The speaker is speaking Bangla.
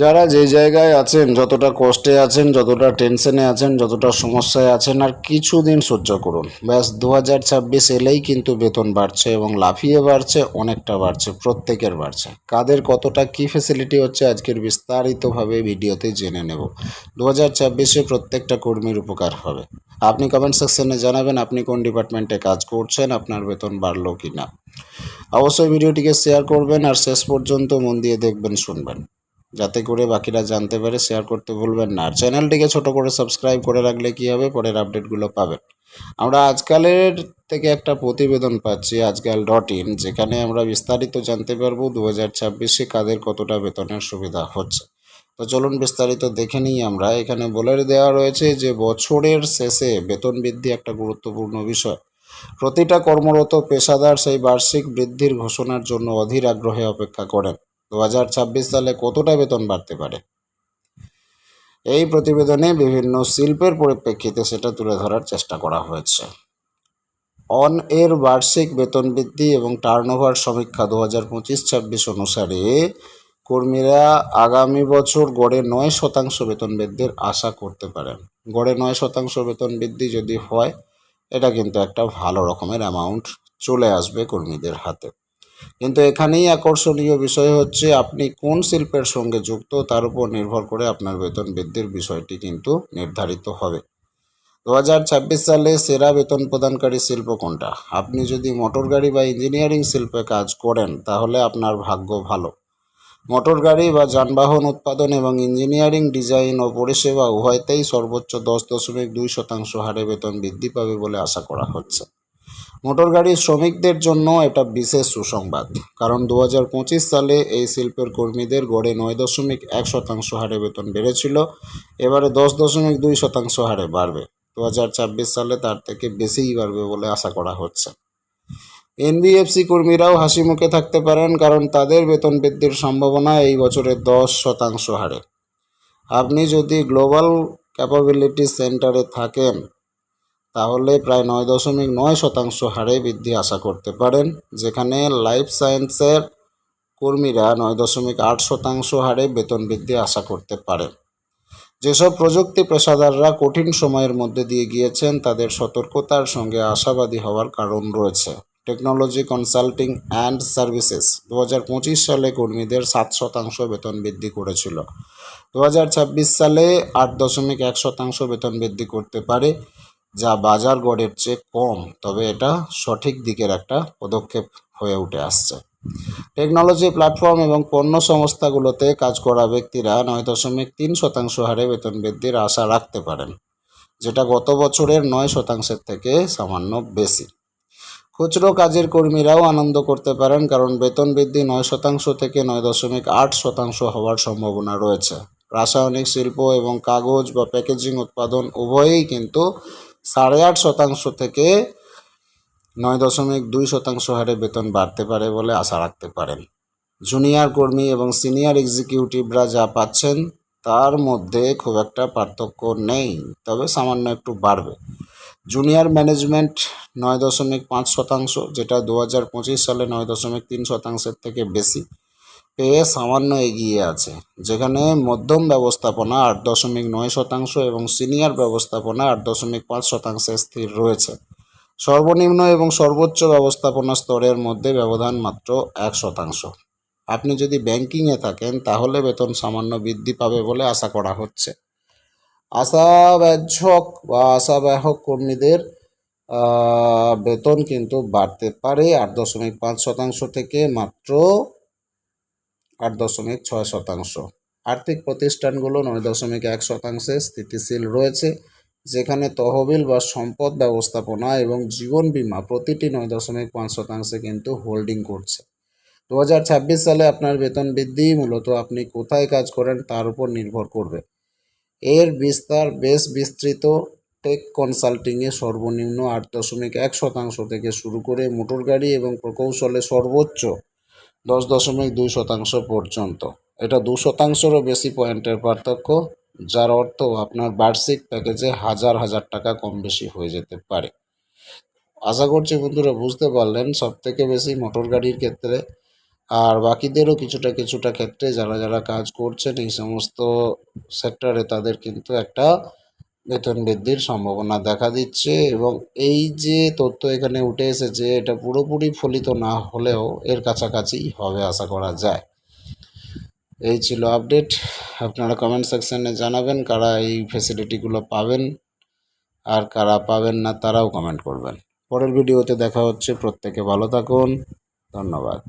যারা যে জায়গায় আছেন, যতটা কষ্টে আছেন, যতটা টেনশনে আছেন, যতটা সমস্যায় আছেন, আর কিছুদিন সহ্য করুন। ব্যাস দু হাজার ছাব্বিশ এলেই কিন্তু বেতন বাড়ছে এবং লাফিয়ে বাড়ছে, অনেকটা বাড়ছে, প্রত্যেকের বাড়ছে। কাদের কতটা কি ফেসিলিটি হচ্ছে, আজকের বিস্তারিতভাবে ভিডিওতে জেনে নেব। দু হাজার ছাব্বিশে প্রত্যেকটা কর্মীর উপকার হবে। আপনি কমেন্ট সেকশনে জানাবেন, আপনি কোন ডিপার্টমেন্টে কাজ করছেন, আপনার বেতন বাড়লো কি না অবশ্যই ভিডিওটিকে শেয়ার করবেন, আর শেষ পর্যন্ত মন দিয়ে দেখবেন, শুনবেন। যাতে করে বাকিরা জানতে পারে শেয়ার করতে ভুলবেন না। আর চ্যানেলটিকে ছোট করে সাবস্ক্রাইব করে রাখলে কি হবে? পরের আপডেটগুলো পাবেন। আমরা আজকালের থেকে একটা প্রতিবেদন পাচ্ছি, আজকাল ডট ইন যেখানে আমরা বিস্তারিত জানতে পারব দু হাজার ছাব্বিশে কাদের কতটা বেতনের সুবিধা হচ্ছে। তো চলুন বিস্তারিত দেখে নিই আমরা। এখানে বলে দেওয়া রয়েছে যে, বছরের শেষে বেতন বৃদ্ধি একটা গুরুত্বপূর্ণ বিষয়। প্রতিটা কর্মরত পেশাদার সেই বার্ষিক বৃদ্ধির ঘোষণার জন্য অধীর আগ্রহে অপেক্ষা করেন। দু সালে কতটা বেতন বাড়তে পারে? এই প্রতিবেদনে বিভিন্ন শিল্পের পরিপ্রেক্ষিতে সেটা তুলে ধরার চেষ্টা করা হয়েছে। অন এর বার্ষিক বেতন বৃদ্ধি এবং টার্নওভার সমীক্ষা দু হাজার পঁচিশ ছাব্বিশ অনুসারে কর্মীরা আগামী বছর গড়ে নয় শতাংশ বেতন বৃদ্ধির আশা করতে পারেন। গড়ে নয় শতাংশ বেতন বৃদ্ধি যদি হয়, এটা কিন্তু একটা ভালো রকমের অ্যামাউন্ট চলে আসবে কর্মীদের হাতে। কিন্তু এখানেই আকর্ষণীয় বিষয় হচ্ছে আপনি কোন শিল্পের সঙ্গে যুক্ত তার উপর নির্ভর করে আপনার বেতন বৃদ্ধির বিষয়টি কিন্তু নির্ধারিত হবে। দু হাজার ছাব্বিশ সালে সেরা বেতন প্রদানকারী শিল্প কোনটা? আপনি যদি মোটর গাড়ি বা ইঞ্জিনিয়ারিং শিল্পে কাজ করেন, তাহলে আপনার ভাগ্য ভালো। মোটর গাড়ি বা যানবাহন উৎপাদন এবং ইঞ্জিনিয়ারিং ডিজাইন ও পরিষেবা উভয়তেই সর্বোচ্চ দশ দশমিক দুই শতাংশ হারে বেতন বৃদ্ধি পাবে বলে আশা করা হচ্ছে। মোটর গাড়ির শ্রমিকদের জন্য এটা বিশেষ সুসংবাদ। কারণ দু হাজার পঁচিশ সালে এই শিল্পের কর্মীদের গড়ে নয় দশমিক এক শতাংশ হারে বেতন বেড়েছিল, এবারে দশ দশমিক দুই শতাংশ হারে বাড়বে। দু হাজার ছাব্বিশ সালে তার থেকে বেশিই বাড়বে বলে আশা করা হচ্ছে। এনবিএফসি কর্মীরাও হাসি মুখে থাকতে পারেন, কারণ তাদের বেতন বৃদ্ধির সম্ভাবনা এই বছরে দশ শতাংশ হারে। আপনি যদি গ্লোবাল ক্যাপাবিলিটি সেন্টারে থাকেন তাহলে প্রায় নয় দশমিক নয় শতাংশ হারে বৃদ্ধি আশা করতে পারেন। যেখানে লাইফ সায়েন্সের কর্মীরা নয় দশমিক আট শতাংশ হারে বেতন বৃদ্ধি আশা করতে পারেন। যেসব প্রযুক্তি পেশাদাররা কঠিন সময়ের মধ্যে দিয়ে গিয়েছেন, তাদের সতর্কতার সঙ্গে আশাবাদী হওয়ার কারণ রয়েছে। টেকনোলজি কনসাল্টিং অ্যান্ড সার্ভিসেস দু হাজার পঁচিশ সালে কর্মীদের সাত শতাংশ বেতন বৃদ্ধি করেছিল। দু হাজার ছাব্বিশ সালে আট দশমিক এক শতাংশ বেতন বৃদ্ধি করতে পারে। যা বাজার গড়ের চেয়ে কম, তবে এটা সঠিক দিকের একটা পদক্ষেপ হয়ে উঠে আসছে। টেকনোলজি প্ল্যাটফর্ম এবং পণ্য সংস্থাগুলোতে কাজ করা ব্যক্তিরা নয় দশমিক তিন শতাংশ হারে বেতন বৃদ্ধির আশা রাখতে পারেন, যেটা গত বছরের নয় শতাংশের থেকে সামান্য বেশি। খুচরো কাজের কর্মীরাও আনন্দ করতে পারেন, কারণ বেতন বৃদ্ধি নয় শতাংশ থেকে নয় দশমিক আট শতাংশ হওয়ার সম্ভাবনা রয়েছে। রাসায়নিক শিল্প এবং কাগজ বা প্যাকেজিং উৎপাদন উভয়েই কিন্তু সাড়ে আট শতাংশ থেকে নয় দশমিক দুই শতাংশ হারে বেতন বাড়তে পারে বলে আশা রাখতে পারেন। জুনিয়র কর্মী এবং সিনিয়র এক্সিকিউটিভরা যা পাচ্ছেন তার মধ্যে খুব একটা পার্থক্য নেই, তবে সামান্য একটু বাড়বে। জুনিয়র ম্যানেজমেন্ট নয় দশমিক পাঁচ শতাংশ, যেটা দু হাজার পঁচিশ সালে নয় দশমিক তিন শতাংশের থেকে বেশি। পেয়ে সামান্য এগিয়ে আছে, যেখানে মধ্যম ব্যবস্থাপনা আট দশমিক নয় শতাংশ এবং সিনিয়র ব্যবস্থাপনা আট দশমিক পাঁচ শতাংশে স্থির রয়েছে। সর্বনিম্ন এবং সর্বোচ্চ ব্যবস্থাপনা স্তরের মধ্যে ব্যবধান মাত্র এক শতাংশ। আপনি যদি ব্যাংকিংয়ে থাকেন, তাহলে বেতন সামান্য বৃদ্ধি পাবে বলে আশা করা হচ্ছে। আশাব্যঞ্জক বা আশাবাহক কর্মীদের বেতন কিন্তু বাড়তে পারে আট দশমিক পাঁচ শতাংশ থেকে মাত্র আট দশমিক ছয় শতাংশ। আর্থিক প্রতিষ্ঠানগুলো নয় দশমিক এক শতাংশে স্থিতিশীল রয়েছে, যেখানে তহবিল বা সম্পদ ব্যবস্থাপনা এবং জীবন বীমা প্রতিটি নয় দশমিক পাঁচ শতাংশে কিন্তু হোল্ডিং করছে। দু হাজার ছাব্বিশ সালে আপনার বেতন বৃদ্ধি, মূলত আপনি কোথায় কাজ করেন তার উপর নির্ভর করবে। এর বিস্তার বেশ বিস্তৃত। টেক কনসাল্টিংয়ে সর্বনিম্ন আট দশমিক এক শতাংশ থেকে শুরু করে মোটর গাড়ি এবং প্রকৌশলে সর্বোচ্চ দশ দশমিক দুই শতাংশ পর্যন্ত। এটা দু শতাংশেরও বেশি পয়েন্টের পার্থক্য, যার অর্থ আপনার বার্ষিক প্যাকেজে হাজার হাজার টাকা কম বেশি হয়ে যেতে পারে। আশা করছি বন্ধুরা বুঝতে পারলেন সব থেকে বেশি মোটর গাড়ির ক্ষেত্রে আর বাকিদেরও কিছুটা কিছুটা ক্ষেত্রে যারা যারা কাজ করছেন এই সমস্ত সেক্টরে তাদের কিন্তু একটা বেতন বৃদ্ধির সম্ভাবনা দেখা দিচ্ছে এবং এই যে তথ্য এখানে উঠে এসেছে, এটা পুরোপুরি ফলিত না হলেও এর কাছাকাছি হবে আশা করা যায়। এই ছিল আপডেট। আপনারা কমেন্ট সেকশনে জানাবেন কারা এই ফেসিলিটিগুলো পাবেন আর কারা পাবেন না তারাও কমেন্ট করবেন। পরের ভিডিওতে দেখা হচ্ছে। প্রত্যেকে ভালো থাকুন। ধন্যবাদ।